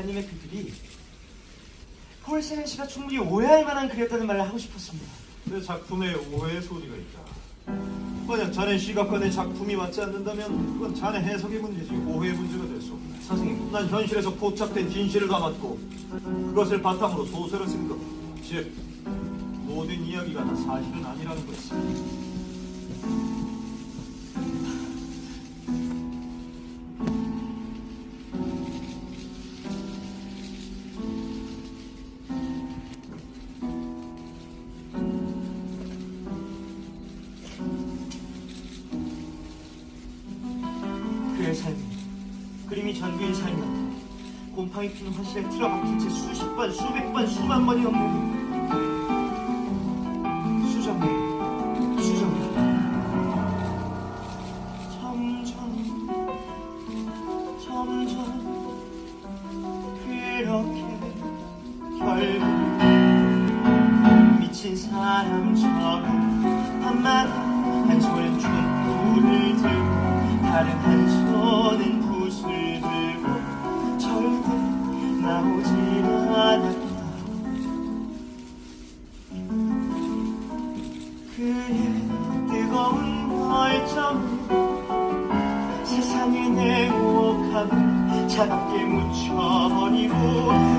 작가님의 글들이 폴세렌 씨가 충분히 오해할 만한 글이었다는 말을 하고 싶었습니다. 내 작품에 오해의 소리가 있다. 만약 자네 시각과 내 작품이 맞지 않는다면 그건 자네 해석의 문제지 오해의 문제가 될 수 없다. 선생님, 난 현실에서 포착된 진실을 담았고 그것을 바탕으로 소설을 쓴 것. 즉 모든 이야기가 다 사실은 아니라는 것이. 그의 삶이 그림이 전부인 삶이었다. 곰팡이 피는 화실에 틀어박힌 채 수십 번, 수백 번, 수만 번이 넘는 수정해, 수정해. 점점, 점점 그렇게 결국 미친 사람처럼 밤마다 한 손엔 촛불을 들고 다른 한 나오지 않았다 그의 뜨거운 열정 세상에 내 목함을 차갑게 묻혀버리고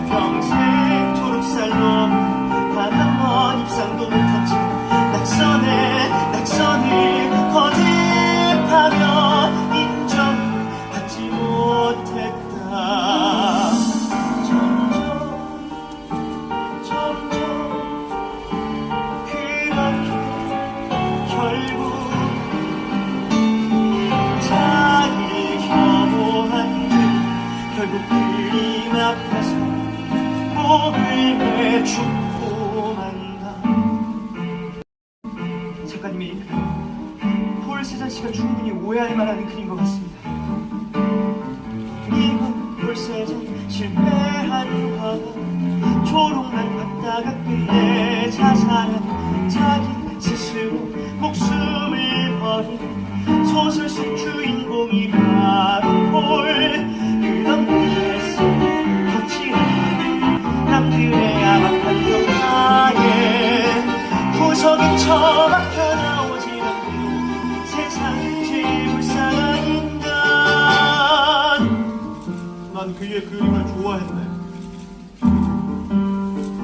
평생 초록살로 단한번 입상도 못한 내 죽고 만다. 작가님의 이 그림 폴 세잔 씨가 충분히 오해할 만한 그린 것 같습니다. 이건 폴 세잔 실패한 화가 초록만 갖다가 끝내 자살한 자기 스스로 목숨을 버린 소설 속 주인공이 그의 그림을 좋아했네.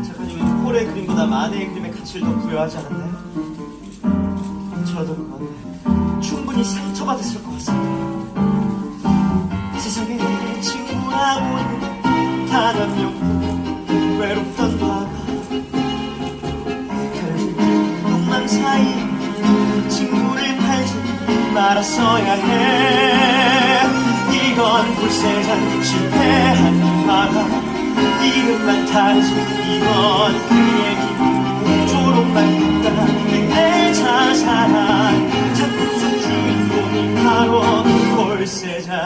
작가님은 폴의 그림보다 마네의 그림의 가치를 더 부여하지 않았나요? 저도 그건 충분히 상처받았을 것 같습니다. 세상에 내 친구라고는 단한 명도 외롭던 나가 결국 욕망 사이 친구를 팔지 말았어야 해 불세잔 실패한 나라. 이름만 다르지 이건 그 얘기 조롱 받는다 내 자살한. 자꾸 주인공이 바로 골세잔.